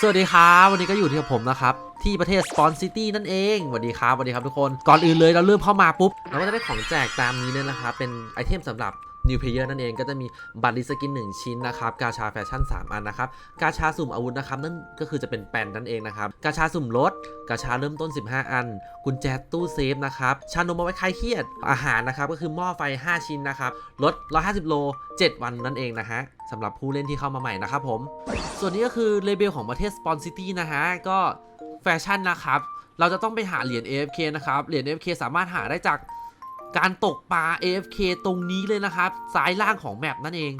สวัสดีครับวันนี้ก็อยู่ที่กับผมนะครับ ที่ประเทศสปอนซิตี้นั่นเองสวัสดีครับสวัสดีครับทุกคนก่อนอื่นเลยเราเริ่มเข้ามาปุ๊บ เราก็จะได้ของแจกตามนี้เนี่ยนะครับเป็นไอเทมสำหรับ New Player นั่นเองก็จะมีบัตรดิสกิน 1 ชิ้นนะครับ กาชาแฟชั่น 3 อันนะครับ กาชาสุ่มอาวุธนะครับนั่นก็คือจะเป็นแปนนั่นเองนะครับ กาชาสุ่มรถ กาชาเริ่มต้น 15 อัน กุญแจตู้เซฟนะครับ ชานมเอาไว้คลายเครียด อาหารนะครับก็คือหม้อไฟ 5 ชิ้นนะครับ ลด 150 โล 7 วันนั่นเองนะฮะสำหรับผู้เล่นที่เข้ามาใหม่นะครับผม ส่วนนี้ก็คือเลเบลของประเทศสปอนซิตี้นะฮะ ก็แฟชั่นนะครับ เราจะต้องไปหาเหรียญ AFK นะครับ เหรียญ AFK สามารถหาได้จาก การตกปลา AFK ตรงนี้เลยนะครับซ้ายล่างของแมปนั่นเอง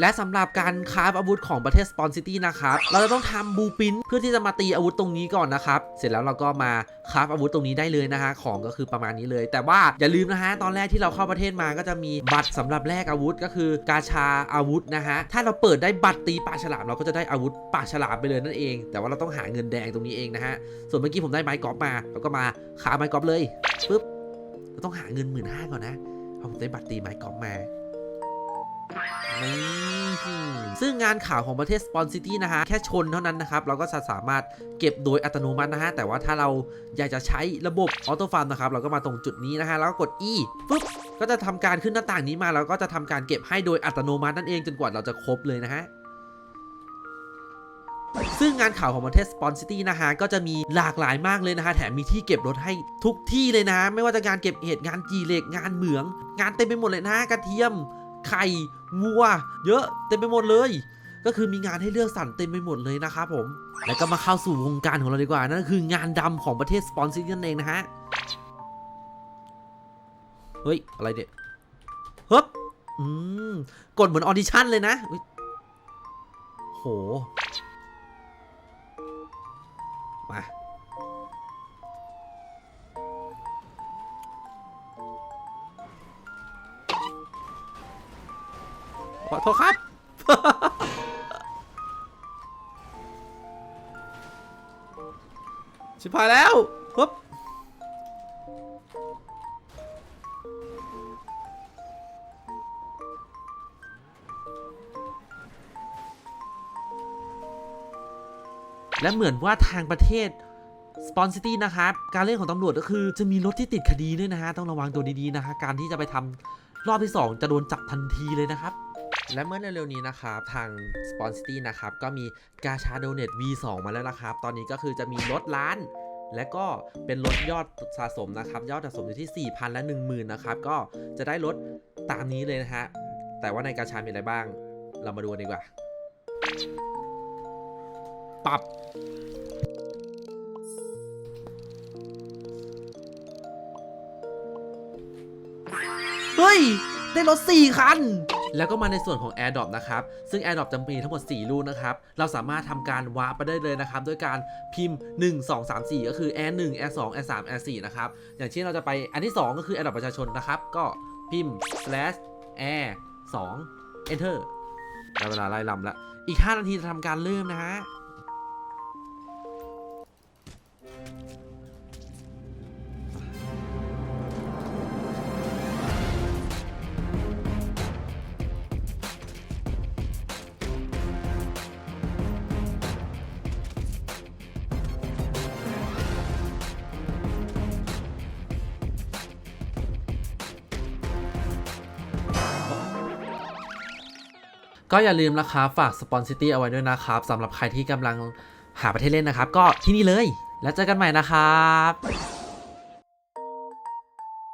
และสำหรับการคราฟอาวุธของประเทศสปอนซิตี้นะครับ เราจะต้องทำบูปินเพื่อที่จะมาตีอาวุธตรงนี้ก่อนนะครับ เสร็จแล้วเราก็มาคราฟอาวุธตรงนี้ได้เลยนะฮะ ของก็คือประมาณนี้เลย แต่ว่าอย่าลืมนะฮะ ตอนแรกที่เราเข้าประเทศมาก็จะมีบัตรสำหรับแลกอาวุธก็คือกาชาอาวุธนะฮะ ถ้าเราเปิดได้บัตรตีปลาฉลามเราก็จะได้อาวุธปลาฉลามไปเลยนั่นเอง แต่ว่าเราต้องหาเงินแดงตรงนี้เองนะฮะ ส่วนเมื่อกี้ผมได้ไม้กอล์ฟมา เราก็มาขาไม้กอล์ฟเลยปึ๊บ เราต้องหาเงินหมื่นห้าก่อนนะเพราะผมได้บัตรตีไม้กอล์ฟมานี่ซึ่งงานข่าวของประเทศสปอนซิตี้นะฮะ แค่ชนเท่านั้นนะครับ เราก็จะสามารถเก็บโดยอัตโนมัตินะฮะ แต่ว่าถ้าเราอยากจะใช้ระบบออโต้ฟาร์มนะครับ เราก็มาตรงจุดนี้นะฮะ แล้วก็กด E ปุ๊บ ก็จะทำการขึ้นหน้าต่างนี้มา แล้วก็จะทำการเก็บให้โดยอัตโนมัตินั่นเองจนกว่าเราจะครบเลยนะฮะ ซึ่งงานข่าวของประเทศสปอนซิตี้นะฮะก็จะมีหลากหลายมากเลยนะฮะแถมมีที่เก็บรถให้ทุกที่เลยนะไม่ว่าจะงานเก็บเห็ดงานจีเหล็กงานเหมือง งานเต็มไปหมดเลยนะกระเทียม ไข่วัว เยอะเต็มไปหมดเลย ก็คือมีงานให้เลือกสรรเต็มไปหมดเลยนะครับผม แล้วก็มาเข้าสู่วงการของเราดีกว่านั่นคืองานดำของประเทศสปอนซิตี้นั่นเองนะฮะเฮ้ยอะไรเนี่ยฮึบอืมกดเหมือนออดิชั่นเลยนะโห มาขอโทษครับ ชิบหายแล้วปึ๊บ และเหมือนว่าทางประเทศสปอนซิตี้นะครับ การเล่นของตำรวจก็คือจะมีรถที่ติดคดีด้วยนะฮะ ต้องระวังตัวดีๆนะฮะ การที่จะไปทำรอบที่ 2 จะโดนจับทันทีเลยนะครับ และเมื่อเร็วๆนี้นะครับ ทาง s p o n c i t y นะครับ ก็มีกาชาโดเนต V2 มาแล้วนะครับ ตอนนี้ก็คือจะมีลดล้าน และก็เป็นลดยอดสะสมนะครับ ยอดสะสมอยู่ที่ 4,000 และ 10,000 นะครับ ก็จะได้ลดตามนี้เลยนะฮะ แต่ว่าในกาชามีอะไรบ้าง เรามาดูกันดีกว่า ปรับเฮ้ย ได้รถ 4 คัน แล้วก็มาในส่วนของ AirDrop นะครับ ซึ่ง AirDrop จะมีทั้งหมด 4 ลูกนะครับ เราสามารถทำการวาร์ปไปได้เลยนะครับ ด้วยการพิมพ์ 1 2 3 4 ก็คือ Air 1 Air 2 Air 3 Air 4นะครับ อย่างเช่นเราจะไปอันที่ 2 ก็คือ AirDrop ประชาชนนะครับ ก็พิมพ์ slash air 2 enter ได้เวลาไล่ลำแล้ว อีก 5 นาทีจะทำการเริ่มนะฮะ ก็อย่าลืมนะครับฝากสปอนซิตี้เอาไว้ด้วยนะครับสำหรับใครที่กำลังหาประเทศเล่นนะครับ ก็ที่นี่เลย แล้วเจอกันใหม่นะครับ